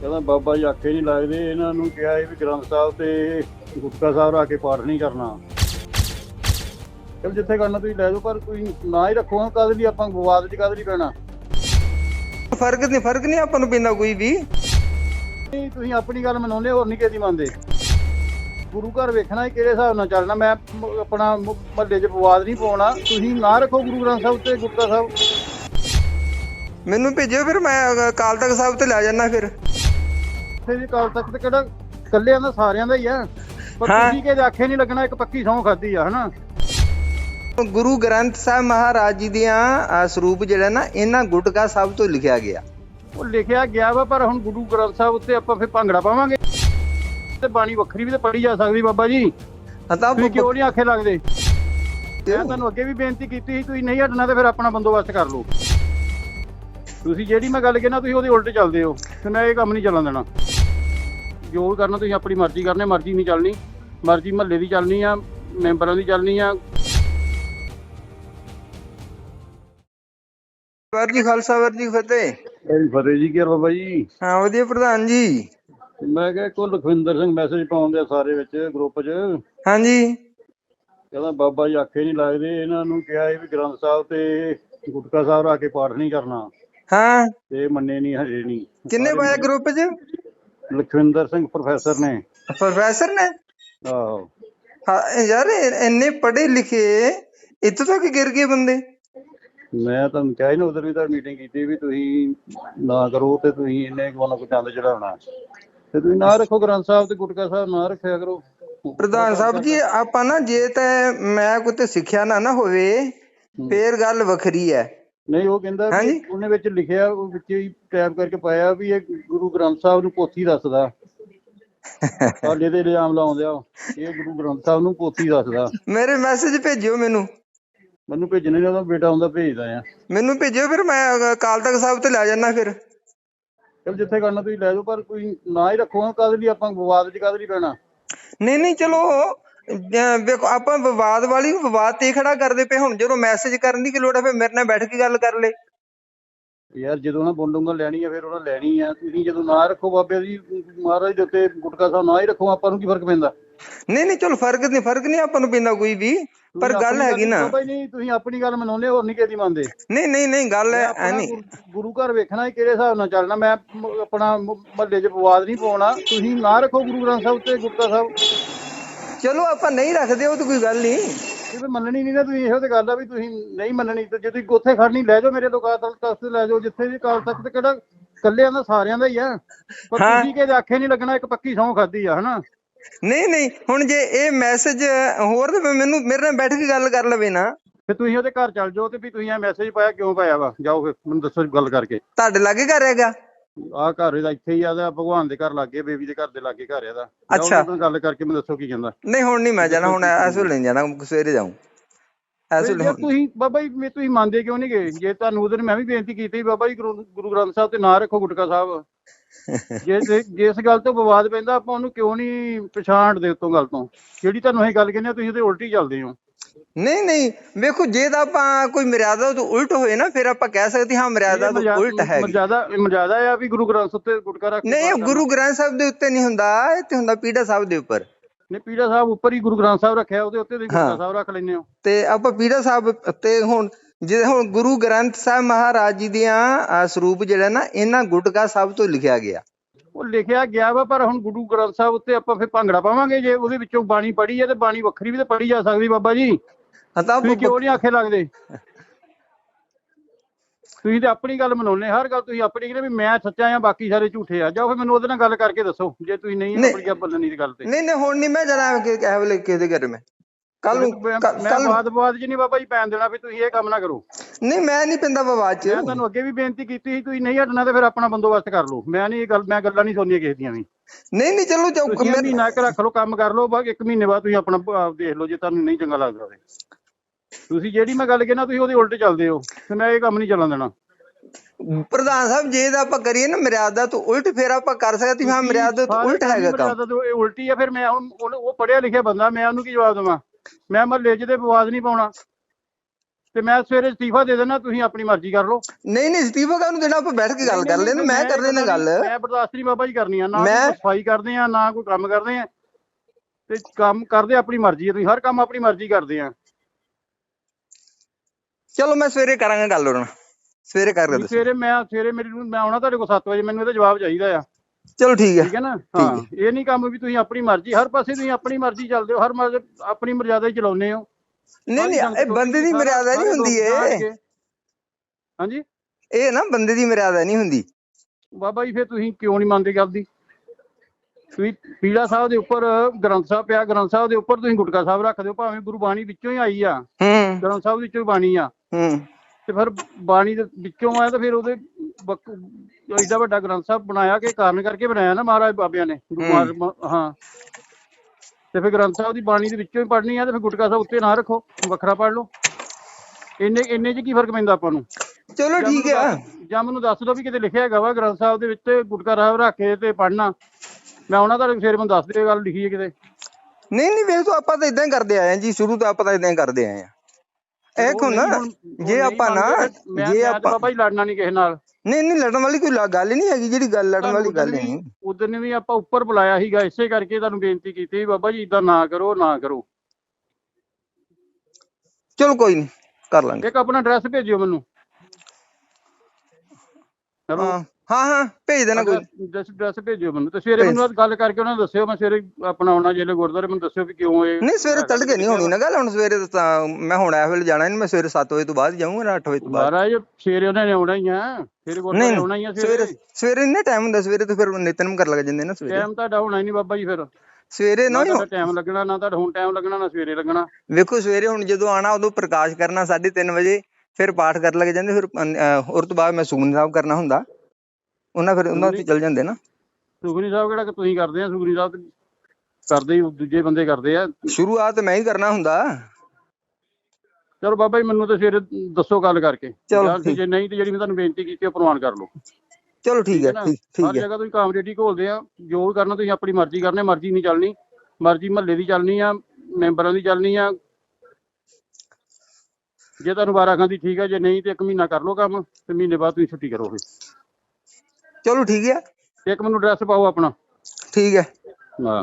ਕਹਿੰਦਾ ਬਾਬਾ ਜੀ ਆਖੇ ਨਹੀਂ ਲੱਗਦੇ ਇਹਨਾਂ ਨੂੰ ਕਿਹਾ ਇਹ ਵੀ ਗ੍ਰੰਥ ਸਾਹਿਬ ਤੇ ਗੁਟਕਾ ਸਾਹਿਬ ਆ ਕੇ ਪਾਠ ਨਹੀਂ ਕਰਨਾ। ਚਲ ਜਿੱਥੇ ਕਰਨਾ ਤੁਸੀਂ ਲੈ ਜਾਓ ਪਰ ਕੋਈ ਨਾ ਹੀ ਰੱਖੋ ਕਦ ਲਈ ਆਪਾਂ ਵਿਵਾਦ 'ਚ ਕਦ ਲਈ ਪੈਣਾ। ਫ਼ਰਕ ਨਹੀਂ ਫ਼ਰਕ ਨਹੀਂ ਆਪਾਂ ਨੂੰ ਪੈਂਦਾ ਕੋਈ ਵੀ। ਨਹੀਂ ਤੁਸੀਂ ਆਪਣੀ ਗੱਲ ਮਨਾਉਂਦੇ ਹੋਰ ਨਹੀਂ ਕਿਸੇ ਦੀ ਮੰਨਦੇ। ਗੁਰੂ ਘਰ ਵੇਖਣਾ ਹੈ ਕਿਹੜੇ ਹਿਸਾਬ ਨਾਲ ਚੱਲਣਾ ਮੈਂ ਆਪਣਾ ਮਹੱਲੇ 'ਚ ਵਿਵਾਦ ਨਹੀਂ ਪਾਉਣਾ ਤੁਸੀਂ ਨਾ ਰੱਖੋ ਗੁਰੂ ਗ੍ਰੰਥ ਸਾਹਿਬ ਤੇ ਗੁਟਕਾ ਸਾਹਿਬ। ਮੈਨੂੰ ਭੇਜਿਓ ਫਿਰ ਮੈਂ ਅਕਾਲ ਤਖਤ ਸਾਹਿਬ ਤੇ ਲੈ ਜਾਣਾ ਫਿਰ। ਫਿਰ ਜੀ ਕਾਲ ਤੱਕ ਤੇ ਕਿਹੜਾ ਕੱਲਿਆਂ ਦਾ ਸਾਰਿਆਂ ਦਾ ਹੀ ਆ। ਪਰ ਹਾਂ। ਤੁਸੀਂ ਕਿਹਦੇ ਆਖੇ ਨਹੀਂ ਲੱਗਣਾ ਇੱਕ ਪੱਕੀ ਸਹੁੰ ਖਾਦੀ ਆ ਹਨਾ? ਗੁਰੂ ਗ੍ਰੰਥ ਸਾਹਿਬ ਮਹਾਰਾਜ ਜੀ ਦੀਆਂ ਸਰੂਪ ਜਿਹੜਾ ਨਾ ਇਹਨਾਂ ਗੁਟਕਾ ਸਾਹਿਬ ਤੋਂ ਲਿਖਿਆ ਗਿਆ। ਉਹ ਲਿਖਿਆ ਗਿਆ ਵਾ ਪਰ ਹੁਣ ਗੁਰੂ ਗ੍ਰੰਥ ਸਾਹਿਬ ਉੱਤੇ ਆਪਾਂ ਫਿਰ ਭੰਗੜਾ ਪਾਵਾਂਗੇ। ਤੇ ਬਾਣੀ ਵੱਖਰੀ ਵੀ ਤੇ ਪੜੀ ਜਾ ਸਕਦੀ ਬਾਬਾ ਜੀ। ਤਾਂ ਤੁਸੀਂ ਕਿਉਂ ਨਹੀਂ ਆਖੇ ਲੱਗਦੇ? ਮੈਂ ਤੁਹਾਨੂੰ ਅੱਗੇ ਵੀ ਬੇਨਤੀ ਕੀਤੀ ਸੀ ਤੁਸੀਂ ਨਹੀਂ ਹਟਣਾ ਤੇ ਫਿਰ ਆਪਣਾ ਬੰਦੋਬਸਤ ਕਰ ਲਓ। ਤੁਸੀਂ ਜਿਹੜੀ ਮੈਂ ਗੱਲ ਕਹਿਣਾ ਤੁਸੀਂ ਉਹਦੇ ਉਲਟ ਚੱਲਦੇ ਹੋ। ਤੇ ਮੈਂ ਇਹ ਕੰਮ ਨਹੀਂ ਚੱਲਣ ਦੇਣਾ। ਜੋ ਵੀ ਕਰਨਾ ਤੁਸੀਂ ਆਪਣੀ ਮਰਜ਼ੀ ਕਰਨੇ ਮਰਜ਼ੀ ਨਹੀਂ ਚੱਲਣੀ। ਮਰਜ਼ੀ ਮਹੱਲੇ ਦੀ ਚੱਲਣੀ ਆ ਮੈਂਬਰਾਂ ਦੀ ਚੱਲਣੀ ਆ। ਵਾਹਿਗੁਰੂ ਜੀ ਖਾਲਸਾ ਵਾਹਿਗੁਰੂ ਜੀ ਕੀ ਫਤਿਹ। ਇਹ ਫਤਿਹ ਜੀ ਕੀ ਬਾਬਾ ਜੀ? ਹਾਂ ਵਧੀਆ ਪ੍ਰਧਾਨ ਜੀ। ਮੈਂ ਕਿਹਾ ਕੋ ਲਖਵਿੰਦਰ ਸਿੰਘ ਮੈਸੇਜ ਪਾਉਂਦੇ ਆ ਸਾਰੇ ਵਿੱਚ ਗਰੁੱਪ 'ਚ। ਹਾਂਜੀ। ਕਹਿੰਦਾ ਬਾਬਾ ਜੀ ਆਖੇ ਨਹੀਂ ਲੱਗਦੇ ਇਹਨਾਂ ਨੂੰ ਕਿਹਾ ਇਹ ਵੀ ਗ੍ਰੰਥ ਸਾਹਿਬ ਤੇ ਗੁਟਕਾ ਸਾਹਿਬ ਆ ਕੇ ਪਾਠ ਨਹੀਂ ਕਰਨਾ। ਹਾਂ। ਤੇ ਮੰਨੇ ਨਹੀਂ ਹਜੇ ਨਹੀਂ ਕਿੰਨੇ ਪਾਇਆ ਗਰੁੱਪ 'ਚ? ਲਖਵਿੰਦਰ ਸਿੰਘ ਪ੍ਰੋਫੈਸਰ ਨੇ। ਪ੍ਰੋਫੈਸਰ ਨੇ? ਆਹੋ। ਹਾਂ ਯਾਰ ਇਹ ਇੰਨੇ ਪੜ੍ਹੇ ਲਿਖੇ ਇੱਥੋਂ ਤੱਕ ਗਿਰ ਗਏ ਬੰਦੇ। ਮੈਂ ਤੁਹਾਨੂੰ ਕਿਹਾ ਹੀ ਨਾ ਉਧਰ ਵੀ ਤਾਂ ਮੀਟਿੰਗ ਕੀਤੀ ਵੀ ਤੁਸੀਂ ਨਾ ਕਰੋ ਤੇ ਤੁਸੀਂ ਇੰਨੇ ਕੋਲ ਕੋ ਚੰਦ ਚੜਾਉਣਾ ਤੇ ਤੁਸੀਂ ਨਾ ਰੱਖੋ ਗ੍ਰੰਥ ਸਾਹਿਬ ਤੇ ਗੁਟਕਾ ਸਾਹਿਬ ਨਾ ਰੱਖਿਆ ਕਰੋ। ਪ੍ਰਧਾਨ ਸਾਹਿਬ ਜੀ ਆਪਾਂ ਨਾ ਜੇ ਤਾਂ ਮੈਂ ਕੋਈ ਸਿੱਖਿਆ ਨਾ ਨਾ ਹੋਵੇ ਫੇਰ ਗੱਲ ਵੱਖਰੀ ਹੈ। ਨਹੀਂ ਉਹ ਕਹਿੰਦਾ ਵੀ। ਉਹਨੇ ਵਿੱਚ ਲਿਖਿਆ ਉਹ ਵਿੱਚ ਹੀ ਟੈਪ ਕਰਕੇ ਪਾਇਆ ਵੀ ਇਹ ਗੁਰੂ ਗ੍ਰੰਥ ਸਾਹਿਬ ਨੂੰ ਪੋਥੀ ਦੱਸਦਾ। ਸਾਡੇ ਤੇ ਇਲਜ਼ਾਮ ਲਾਉਂਦੇ ਆ ਇਹ ਗੁਰੂ ਗ੍ਰੰਥ ਸਾਹਿਬ ਨੂੰ ਪੋਥੀ ਦੱਸਦਾ। ਮੇਰੇ ਮੈਸੇਜ ਭੇਜਿਓ ਮੈਨੂੰ। ਮੈਨੂੰ ਭੇਜਣੇ ਨੇ ਉਹਦਾ ਬੇਟਾ ਹੁੰਦਾ ਭੇਜਦਾ ਆ। ਮੈਨੂੰ ਭੇਜਿਓ ਫਿਰ ਮੈਂ ਅਕਾਲ ਤਖਤ ਸਾਹਿਬ ਤੇ ਲੈ ਜਾਣਾ ਫਿਰ। ਚਲ ਜਿੱਥੇ ਕਰਨਾ ਤੁਸੀਂ ਲੈ ਜਾਓ ਪਰ ਕੋਈ ਨਾ ਹੀ ਰੱਖੋ ਕਦ ਲਈ ਆਪਾਂ ਵਿਵਾਦ 'ਚ ਕਦ ਲਈ ਪੈਣਾ? ਨਹੀਂ ਨਹੀਂ ਚਲੋ ਵੇਖੋ ਆਪਾਂ ਵਿਵਾਦ ਵਾਲੀ ਵਿਵਾਦ ਤੇ ਖੜਾ ਕਰਦੇ ਪਏ ਹੁਣ। ਜਦੋਂ ਮੈਸੇਜ ਕਰਨ ਦੀ ਕੀ ਲੋੜ ਹੈ ਫਿਰ ਮੇਰੇ ਨਾਲ ਬੈਠ ਕੇ ਗੱਲ ਕਰ ਲੈ। ਯਾਰ ਜਦੋਂ ਨਾ ਬੋਲੂਗਾ ਲੈਣੀ ਆ ਫਿਰ ਉਹਨਾਂ ਲੈਣੀ ਆ। ਤੁਸੀਂ ਜਦੋਂ ਨਾ ਰੱਖੋ ਬਾਬੇ ਜੀ ਮਹਾਰਾਜ ਦੇ ਉੱਤੇ ਗੁਟਕਾ ਸਾਹਿਬ ਨਾ ਹੀ ਰੱਖੋ ਆਪਾਂ ਨੂੰ ਕੀ ਫ਼ਰਕ ਪੈਂਦਾ? ਨਹੀਂ ਨਹੀਂ ਚਲੋ ਫ਼ਰਕ ਨਹੀਂ ਫ਼ਰਕ ਨਹੀਂ ਆਪਾਂ ਨੂੰ ਪੈਂਦਾ ਕੋਈ ਵੀ। ਪਰ ਗੱਲ ਹੈਗੀ ਨਾ। ਜੀ ਨਹੀਂ ਤੁਸੀਂ ਆਪਣੀ ਗੱਲ ਮਨਾਉਂਦੇ ਹੋਰ ਨਹੀਂ ਕਿਸੇ ਦੀ ਮੰਨਦੇ। ਨਹੀਂ ਨਹੀਂ ਨਹੀਂ ਗੱਲ ਐ ਨਹੀਂ। ਗੁਰੂ- ਘਰ ਵੇਖਣਾ ਹੈ ਕਿਹੜੇ ਹਿਸਾਬ ਨਾਲ ਚੱਲਣਾ। ਮੈਂ ਆਪਣਾ ਮਹੱਲੇ 'ਚ ਵਿਵਾਦ ਨਹੀਂ ਪਾਉਣਾ। ਤੁਸੀਂ ਨਾ ਰੱਖੋ ਗੁਰੂ ਗ੍ਰੰਥ ਸਾਹਿਬ ਤੇ ਗੁਟਕਾ ਸਾਹਿਬ। ਚਲੋ ਆਪਾਂ ਨਹੀਂ ਰੱਖਦੇ ਉਹ ਤਾਂ ਕੋਈ ਗੱਲ ਨਹੀਂ। ਇਹ ਵੀ ਮੰਨਣੀ ਨਹੀਂ ਨਾ ਤੁਸੀਂ ਇਹੋ ਤੇ ਗੱਲ ਆ ਵੀ ਤੁਸੀਂ ਨਹੀਂ ਮੰਨਣੀ ਤੇ ਜੇ ਤੁਸੀਂ ਉੱਥੇ ਖੜਨੀ ਲੈ ਜਾਓ ਮੇਰੇ ਤੋਂ ਕਾਲ ਤਖਤ ਤੇ ਲੈ ਜਾਓ ਜਿੱਥੇ ਵੀ ਕਾਲ ਤਖਤ ਤੇ ਕਿਹੜਾ ਕੱਲਿਆਂ ਦਾ ਸਾਰਿਆਂ ਦਾ ਹੀ ਆ। ਪਰ ਹਾਂ। ਤੁਸੀਂ ਕਿਹਦੇ ਆਖੇ ਨਹੀਂ ਲੱਗਣਾ ਇੱਕ ਪੱਕੀ ਸਹੁੰ ਖਾਦੀ ਆ ਹਨਾ? ਨਹੀਂ ਨਹੀਂ ਹੁਣ ਜੇ ਇਹ ਮੈਸੇਜ ਹੋਰ ਤਾਂ ਮੈਨੂੰ ਮੇਰੇ ਨਾਲ ਬੈਠ ਕੇ ਗੱਲ ਕਰ ਲਵੇ ਨਾ। ਫਿਰ ਤੁਸੀਂ ਉਹਦੇ ਘਰ ਚੱਲ ਜਾਓ ਤੇ ਵੀ ਤੁਸੀਂ ਇਹ ਮੈਸੇਜ ਪਾਇਆ ਕਿਉਂ ਪਾਇਆ ਵਾ? ਜਾਓ ਫਿਰ ਮੈਨੂੰ ਦੱਸੋ ਗੱਲ ਕਰਕੇ। ਤੁਹਾਡੇ ਲਾਗੇ ਘਰ ਹੈਗਾ। ਆਹ ਘਰ ਇਹਦਾ ਇੱਥੇ ਹੀ ਆ ਭਗਵਾਨ ਦੇ ਘਰ ਲੱਗੇ ਬੇਬੀ ਦੇ ਘਰ ਦੇ ਲਾਗੇ ਘਰ ਇਹਦਾ। ਜਾਓ ਅੱਛਾ। ਉਹਦੇ ਨਾਲ ਗੱਲ ਕਰਕੇ ਮੈਨੂੰ ਦੱਸੋ ਕੀ ਕਹਿੰਦਾ। ਨਹੀਂ ਹੁਣ ਨਹੀਂ ਮੈਂ ਜਾਣਾ ਹੁਣ ਇਸ ਵੇਲੇ ਨਹੀਂ ਜਾਣਾ ਸਵੇਰੇ ਜਾਊਂ। ਇਸ ਵੇਲੇ ਯਾਰ ਹੁਣ- ਤੁਸੀਂ ਬਾਬਾ ਜੀ ਮੈਂ ਤੁਸੀਂ ਮੰਨਦੇ ਕਿਉਂ ਨਹੀਂ ਗਏ? ਜੇ ਤੁਹਾਨੂੰ ਉਧਰ ਮੈਂ ਵੀ ਬੇਨਤੀ ਕੀਤੀ ਬਾਬਾ ਜੀ ਗੁਰੂ ਗੁਰੂ ਗ੍ਰੰਥ ਸਾਹਿਬ ਤੇ ਨਾ ਰੱਖੋ ਗੁਟਕਾ ਸਾਹਿਬ। ਜੇ ਜੇ- ਜੇ ਇਸ ਗੱਲ ਤੋਂ ਵਿਵਾਦ ਪੈਂਦਾ ਆਪਾਂ ਉਹਨੂੰ ਕਿਉਂ ਨਹੀਂ ਪਛਾਣਦੇ ਉਤੋਂ ਗੱਲ ਤੋਂ? ਜਿਹੜੀ ਤੁਹਾਨੂੰ ਇਹ ਗੱਲ ਕਹਿੰਦੇ ਆ, ਤੁਸੀਂ ਉਹਦੇ ਉਲਟੀ ਚੱਲਦੇ ਹੋ। ਨਹੀਂ ਨਹੀਂ ਵੇਖੋ ਜੇ ਤਾਂ ਆਪਾਂ ਕੋਈ ਮਰਿਆਦਾ ਤੋਂ ਉਲਟ ਹੋਏ ਨਾ ਫਿਰ ਆਪਾਂ ਕਹਿ ਸਕਦੇ ਹਾਂ ਮਰਿਆਦਾ ਤੋਂ ਉਲਟ ਹੈ ਮਰਜ਼ਾਦਾ ਮਰਜ਼ਾਦਾ ਆ ਵੀ ਗੁਰੂ ਗ੍ਰੰਥ ਉੱਤੇ ਗੁਟਕਾ ਰੱਖ ਨਹੀਂ ਗੁਰੂ ਗ੍ਰੰਥ ਸਾਹਿਬ ਦੇ ਉੱਤੇ ਨਹੀਂ ਹੁੰਦਾ ਇਹ ਤੇ ਹੁੰਦਾ ਪੀੜਾ ਸਾਹਿਬ ਦੇ ਉੱਪਰ। ਨਹੀਂ ਪੀੜਾ ਸਾਹਿਬ ਉੱਪਰ ਹੀ ਗੁਰੂ ਗ੍ਰੰਥ ਸਾਹਿਬ ਰੱਖਿਆ ਉਹਦੇ ਉੱਤੇ ਤੁਸੀਂ ਗੁਟਕਾ ਹਾਂ। ਸਾਹਿਬ ਰੱਖ ਲੈਂਦੇ ਹੋ ਤੇ ਆਪਾਂ ਪੀੜਾ ਸਾਹਿਬ ਤੇ ਹੁਣ ਜੇ ਹੁਣ ਗੁਰੂ ਗ੍ਰੰਥ ਸਾਹਿਬ ਮਹਾਰਾਜ ਜੀ ਦੀਆਂ ਸਰੂਪ ਜਿਹੜਾ ਨਾ ਇਹਨਾਂ ਗੁਟਕਾ ਸਾਹਿਬ ਤੋਂ ਲਿਖਿਆ ਗਿਆ ਉਹ ਲਿਖਿਆ ਗਿਆ ਵਾ ਪਰ ਹੁਣ ਗੁਰੂ ਗ੍ਰੰਥ ਸਾਹਿਬ ਉੱਤੇ ਆਪਾਂ ਫਿਰ ਭੰਗੜਾ ਪਾਵਾਂਗੇ ਜੇ ਉਹਦੇ ਵਿੱਚੋਂ ਬਾਣੀ ਪੜ੍ਹੀ ਹੈ ਤੇ ਬਾਣੀ ਵੱਖਰੀ ਵੀ ਤੇ ਪੜ੍ਹੀ ਜਾ ਸਕਦੀ ਬਾਬਾ ਜੀ। ਕਿਉਂ ਨਹੀਂ ਆਖੇ ਲੱਗਦੇ? ਤੁਸੀਂ ਤੇ ਆਪਣੀ ਗੱਲ ਮਨਾਉਂਦੇ ਹਰ ਗੱਲ ਤੁਸੀਂ ਆਪਣੀ ਕਹਿੰਦੇ ਵੀ ਮੈਂ ਸੱਚਾ ਆ ਬਾਕੀ ਸਾਰੇ ਝੂਠੇ ਆ। ਜਾਓ ਫਿਰ ਮੈਨੂੰ ਉਹਦੇ ਨਾਲ ਗੱਲ ਕਰਕੇ ਦੱਸੋ ਜੇ ਤੁਸੀਂ ਨਹੀਂ। ਆਪਣੀ ਗੱਲ ਮੰਨਣੀ ਦੀ ਗੱਲ ਤੇ। ਨਹੀਂ ਨਹੀਂ ਹੁਣ ਨਹੀਂ ਮੈਂ ਇਹ ਵੇਲੇ ਕਿਸੇ ਦੇ ਘਰ ਮੈਂ। ਕੱਲ ਨੂੰ ਮੈਂ ਬਾਦ ਬਾਦ ਚ ਨਹੀਂ ਬਾਬਾ ਜੀ ਪੈਣ ਦੇਣਾ ਵੀ ਤੁਸੀਂ ਇਹ ਕੰਮ ਨਾ ਕਰੋ। ਨਹੀਂ ਮੈਂ ਨਹੀਂ ਪਿੰਦਾ ਬਵਾਦ ਚ। ਮੈਂ ਤੁਹਾਨੂੰ ਅੱਗੇ ਵੀ ਬੇਨਤੀ ਕੀਤੀ ਸੀ ਤੁਸੀਂ ਨਹੀਂ ਹਟਣਾ ਤੇ ਫਿਰ ਆਪਣਾ ਬੰਦੋਬਸਤ ਕਰ ਲਓ। ਮੈਂ ਨਹੀਂ ਇਹ ਗੱਲ ਮੈਂ ਗੱਲਾਂ ਨਹੀਂ ਸੁਣਨੀਆਂ ਕਿਸੇ ਦੀਆਂ ਵੀ। ਨਹੀਂ ਨਹੀਂ ਚਲੋ ਜਾਓ ਤੁਸੀਂ ਮਹੀਨਾ ਕੁ ਰੱਖ ਲਓ ਕੰਮ ਕਰ ਲਓ ਬਾਅਦ ਇੱਕ ਮਹੀਨੇ ਬਾਅਦ ਤੁਸੀਂ ਆਪਣਾ ਆਪ ਦੇਖ ਲਓ ਜੇ ਤੁਹਾਨੂੰ ਨਹੀਂ ਚੰਗਾ ਲੱਗਦਾ ਤੇ। ਤੁਸੀਂ ਜਿਹੜੀ ਮੈਂ ਗੱਲ ਕਹਿਣਾ ਤੁਸੀਂ ਉਹਦੇ ਉਲਟ ਚੱਲਦੇ ਹੋ ਤੇ ਮੈਂ ਇਹ ਕੰਮ ਨਹੀਂ ਚੱਲਣ ਦੇਣਾ। ਪ੍ਰਧਾਨ ਸਾਹਿਬ ਜੇ ਤਾਂ ਆਪਾਂ ਕਰੀਏ ਨਾ ਮਰਿਆਦਾ ਤੋਂ ਉਲਟ ਫੇਰ ਆਪਾਂ ਕਰ ਸਕਦੇ ਹਾਂ ਮਰਿਆਦਾ ਤੋਂ ਉਲਟ ਹੈਗਾ ਕੰਮ। ਮਰਿਆਦਾ ਤੋਂ ਇਹ ਉਲਟੀ ਆ ਫਿਰ ਮੈਂ ਉਹ ਪੜਿਆ ਲਿਖਿਆ ਬੰਦਾ ਮੈਂ ਉਹਨੂੰ ਕੀ ਜਵਾਬ ਦੇਵਾਂ? ਮੈਂ ਮਹੱਲੇ 'ਚ ਤੇ ਵਿਵਾਦ ਨਹੀਂ ਪਾਉਣਾ। ਤੇ ਮੈਂ ਸਵੇਰੇ ਅਸਤੀਫਾ ਦੇ ਦੇਣਾ ਤੁਸੀਂ ਆਪਣੀ ਮਰਜ਼ੀ ਕਰ ਲਓ। ਨਹੀਂ ਨਹੀਂ ਸਟੀਫਾ ਕਾ ਨੂੰ ਦੇਣਾ? ਆਪਾਂ ਬੈਠ ਕੇ ਗੱਲ ਕਰ ਲੈਣ ਮੈਂ ਕਰ ਲੈਣਾ ਗੱਲ। ਮੈਂ ਬਰਦਾਸ਼ਤ ਨਹੀਂ ਬਾਬਾ ਜੀ ਕਰਨੀ ਆ ਨਾ ਮੈਂ- ਕੋਈ ਸਫ਼ਾਈ ਕਰਦੇ ਆ ਨਾ ਕੋਈ ਕੰਮ ਕਰਦੇ ਆ। ਤੇ ਕੰਮ ਕਰਦੇ ਆਪਣੀ ਮਰਜ਼ੀ ਆ ਤੁਸੀਂ ਹਰ ਕੰਮ ਆਪਣੀ ਮਰਜ਼ੀ ਕਰਦੇ ਆ। ਚਲੋ ਮੈਂ ਸਵੇਰੇ ਕਰਾਂਗਾ ਗੱਲ ਉਹਨਾਂ ਨਾਲ ਸਵੇਰੇ ਕਰਕੇ ਦੱਸੋ ਸਵੇਰੇ ਮੈਂ ਸਵੇਰੇ ਮੇਰੀ ਨੂੰ ਮੈਂ ਆਉਣਾ ਤੁਹਾਡੇ ਕੋਲ 7 ਵਜੇ ਮੈਨੂੰ ਇਹਦਾ ਜਵਾਬ ਚਾਹੀਦਾ ਆ। ਚਲੋ ਠੀਕ ਹੈ। ਠੀਕ ਹੈ ਨਾ? ਹਾਂ ਇਹ ਨਹੀਂ ਕੰਮ ਵੀ ਤੁਸੀਂ ਆਪਣੀ ਮਰਜ਼ੀ ਹਰ ਪਾਸੇ ਤੁਸੀਂ ਆਪਣੀ ਮਰਜ਼ੀ ਚੱਲਦੇ ਹੋ ਹਰ ਮਰਜ਼ੀ ਆਪਣੀ ਮਰਜ਼ਾਦਾ ਹੀ ਚਲਾਉਂਦੇ ਹੋ। ਨਹੀਂ ਨਹੀਂ ਇਹ ਬੰਦੇ ਦੀ ਮਰਿਆਦਾ ਨਹੀਂ ਹੁੰਦੀ ਇਹ। ਹਾਂਜੀ? ਇਹ ਨਾ ਬੰਦੇ ਦੀ ਮਰਿਆਦਾ ਨਹੀਂ ਹੁੰਦੀ। ਬਾਬਾ ਜੀ ਫਿਰ ਤੁਸੀਂ ਕਿਉਂ ਨਹੀਂ ਮੰਨਦੇ ਗੱਲ ਦੀ? ਤੁਸੀਂ ਪੀਲਾ ਸਾਹਿਬ ਦੇ ਉੱਪਰ ਗ੍ਰੰਥ ਸਾਹਿਬ ਪਿਆ ਗ੍ਰੰਥ ਸਾਹਿਬ ਦੇ ਉੱਪਰ ਤੁਸੀਂ ਗੁਟਕਾ ਸਾਹਿਬ ਰੱਖ ਦਿਓ ਭਾਵੇਂ ਗੁਰੂ ਬਾਣੀ ਵਿੱਚੋਂ ਹੀ ਆਈ ਆ। ਹੂੰ। ਗ੍ਰੰਥ ਸਾਹਿਬ ਵਿੱਚੋਂ ਹੀ ਬਾਣੀ ਆ। ਹੂੰ। ਤੇ ਫਿਰ ਬਾਣੀ ਦੇ ਵਿੱਚੋਂ ਆਇਆ ਤਾਂ ਫਿਰ ਉਹਦੇ ਐਡਾ ਵੱਡਾ ਗ੍ਰੰਥ ਸਾਹਿਬ ਬਣਾਇਆ ਕਿ ਕਾਰਨ ਕਰਕੇ ਬਣਾਇਆ ਨਾ ਮਹਾਰਾਜ ਬਾਬਿਆਂ ਨੇ ਗੁਰੂ ਹੂੰ। ਮਹਾਰਾਜ ਮ- ਹਾਂ। ਤੇ ਫਿਰ ਗ੍ਰੰਥ ਸਾਹਿਬ ਦੀ ਬਾਣੀ ਦੇ ਵਿੱਚੋਂ ਹੀ ਪੜ੍ਹਨੀ ਆ ਤੇ ਫਿਰ ਗੁਟਕਾ ਸਾਹਿਬ ਉੱਤੇ ਨਾ ਰੱਖੋ ਵੱਖਰਾ ਪੜ੍ਹ ਲਓ। ਇੰਨੇ ਇੰਨੇ 'ਚ ਕੀ ਫ਼ਰਕ ਪੈਂਦਾ ਆਪਾਂ ਨੂੰ? ਚਲੋ ਠੀਕ ਆ। ਜਾਂ ਮੈਨੂੰ ਦੱਸ ਦਿਓ ਵੀ ਕਿਤੇ ਲਿਖਿਆ ਹੈਗਾ ਵਾ ਗ੍ਰੰਥ ਸਾਹਿਬ ਦੇ ਵਿੱਚ ਤੇ ਗੁਟਕਾ ਸਾਹਿਬ ਰੱਖ ਕੇ ਤੇ ਪੜ੍ਹਨਾ। ਮੈਂ ਉਹਨਾਂ ਦਾ ਫਿਰ ਮੈਨੂੰ ਦੱਸ ਦਿਓ ਗੱਲ ਲਿਖੀ ਹੈ ਕਿਤੇ। ਨਹੀਂ ਨਹੀਂ ਵੇਖ ਤੋ ਆਪਾਂ ਤਾਂ ਇਦਾਂ ਹੀ ਕਰਦੇ ਆਏ ਆ ਜੀ। ਸ਼ੁਰੂ ਤੋਂ ਆਪਾਂ ਤਾਂ ਇਦਾਂ ਹੀ ਕਰਦੇ ਆਏ ਆ। ਇਹ ਕੋ ਨਾ? ਜੇ ਆਪਾਂ ਨਾ ਜੇ ਆਪਾਂ ਬਾਬਾ ਜੀ ਲੜਨਾ ਨਹੀਂ ਕਿਸੇ ਨਾਲ। ਨਹੀਂ ਨਹੀਂ ਲੜਨ ਵਾਲੀ ਕੋਈ ਲ- ਗੱਲ ਨਹੀਂ ਹੈਗੀ ਜਿਹੜੀ ਗੱਲ ਲੜਨ ਵਾਲੀ ਗੱਲ ਨਹੀਂ ਉਦੋਂ ਵੀ ਆਪਾਂ ਉੱਪਰ ਬੁਲਾਇਆ ਸੀਗਾ ਇਸੇ ਕਰਕੇ ਤੁਹਾਨੂੰ ਬੇਨਤੀ ਕੀਤੀ ਬਾਬਾ ਜੀ ਇਦਾਂ ਨਾ ਕਰੋ ਨਾ ਕਰੋ। ਚਲੋ ਕੋਈ ਨਹੀਂ ਕਰ ਲਾਂਗੇ। ਇੱਕ ਆਪਣਾ ਐਡਰੈਸ ਭੇਜਿਓ ਮੈਨੂੰ। ਹਾਂ। ਹਾਂ ਹਾਂ ਭੇਜ ਦੇਣਾ ਕੋਈ। ਐਡਰੈਸ ਐਡਰੈਸ ਭੇਜਿਓ ਮੈਨੂੰ। ਤੇ ਸਵੇਰੇ ਮੈਨੂੰ ਗੱਲ ਕਰਕੇ ਉਹਨਾਂ ਨੂੰ ਦੱਸਿਓ ਮੈਂ ਸਵੇਰੇ ਆਪਣਾ ਆਉਣਾ ਜਿਹੜੇ ਗੁਰਦੁਆਰੇ ਮੈਨੂੰ ਦੱਸਿਓ ਵੀ ਕਿਉਂ ਇਹ ਨਹੀਂ ਸਵੇਰੇ ਤੜਕੇ ਨਹੀਂ ਹੋਣੀ ਨਾ ਗੱਲ ਹੁਣ ਸਵੇਰੇ ਤਾਂ ਮੈਂ ਹੁਣ ਇਸ ਵੇਲੇ ਜਾਣਾ ਨਹੀਂ ਮੈਂ ਸਵੇਰੇ 7 ਵਜੇ ਤੋਂ ਬਾਅਦ ਜਾਊਂਗਾ ਨਾ 8 ਵਜੇ ਤੋਂ ਬਾਅਦ। ਮਹਾਰਾਜ ਸਵੇਰੇ ਉਹਨਾਂ ਨੇ ਆਉਣਾ ਹੀ ਆ। ਸਵੇਰੇ ਗੁਰਦੁਆਰੇ ਆਉਣਾ ਹੀ ਆ ਸਵੇਰੇ। ਸਵੇਰੇ ਨਹੀਂ ਟਾਈਮ ਹੁੰਦਾ ਸਵੇਰੇ ਤਾਂ ਫਿਰ ਨਿਤਨਮ ਕਰ ਲੱਗ ਜਾਂਦੇ ਨਾ ਸਵੇਰੇ। ਟਾਈਮ ਤੁਹਾਡਾ ਹੋਣਾ ਹੀ ਨਹੀਂ ਬਾਬਾ ਜੀ ਫਿਰ। ਸਵੇਰੇ ਨਾ ਤੁਹਾਡਾ ਟਾਈਮ ਲੱਗਣਾ ਨਾ ਤੁਹਾਡਾ ਹੁਣ ਟਾਈਮ ਲੱਗਣਾ ਨਾ ਸਵੇਰੇ ਲੱਗਣਾ। ਵੇਖੋ ਸਵੇਰੇ ਹੁਣ ਜਦੋਂ ਆਣਾ ਉਦੋਂ ਪ੍ਰਕਾਸ਼ ਕਰਨਾ 3:30 ਵਜੇ ਫਿਰ ਪਾਠ ਕਰਨ ਲੱਗ ਜਾਂਦੇ ਫਿਰ ਉਹ ਤੋਂ ਬਾਅਦ ਮੈਂ ਸੁਖਮਨੀ ਸਾਹਿਬ ਕਰਨਾ ਹੁੰਦਾ। ਉਹਨਾਂ ਫਿਰ ਉਹਨਾਂ ਤੇ ਚੱਲ ਜਾਂਦੇ ਨਾ। ਸੁਖਨੀ ਸਾਹਿਬ ਕਿਹੜਾ ਕਿ ਤੁਸੀਂ ਕਰਦੇ ਆ? ਸੁਖਨੀ ਸਾਹਿਬ ਤੇ ਕਰਦੇ ਹੀ ਦੂਜੇ ਬੰਦੇ ਕਰਦੇ ਆ। ਸ਼ੁਰੂਆਤ ਮੈਂ ਹੀ ਕਰਨਾ ਹੁੰਦਾ। ਚਲੋ ਬਾਬਾ ਜੀ ਮੈਨੂੰ ਤਾਂ ਸਵੇਰੇ ਦੱਸੋ ਗੱਲ ਕਰਕੇ। ਚਲੋ ਜਾਂ ਨਹੀਂ ਤੇ ਜਿਹੜੀ ਮੈਂ ਤੁਹਾਨੂੰ ਬੇਨਤੀ ਕੀਤੀ ਉਹ ਪ੍ਰਵਾਨ ਕਰ ਲਓ। ਚਲੋ ਠੀਕ ਹੈ? ਠੀਕ ਹਰ ਹੈ। ਜਗ੍ਹਾ ਤੁਸੀਂ ਕਾਮਰੇਡੀ ਘੋਲਦੇ ਆ ਜੋ ਵੀ ਕਰਨਾ ਤੁਸੀਂ ਆਪਣੀ ਮਰਜ਼ੀ ਕਰਨੇ ਮਰਜ਼ੀ ਨਹੀਂ ਚੱਲਣੀ ਮਰਜ਼ੀ ਮਹੱਲੇ ਦੀ ਚੱਲਣੀ ਆ ਮੈਂਬਰਾਂ ਦੀ ਚੱਲਣੀ ਆ। ਜੇ ਤੁਹਾਨੂੰ ਵਾਰਾ ਖਾਂਦੀ ਠੀਕ ਆ ਜੇ ਨਹੀਂ ਤੇ ਇੱਕ ਮਹੀਨਾ ਕਰ ਲਓ ਕੰਮ ਤੇ ਮਹੀਨੇ ਬਾਅਦ ਤੁਸੀਂ ਛੁੱਟੀ ਕਰੋ ਫਿਰ। ਚਲੋ ਠੀਕ ਹੈ। ਇੱਕ ਮੈਨੂੰ ਐਡਰੈਸ ਪਾਓ ਆਪਣਾ। ਠੀਕ ਹੈ। ਹਾਂ।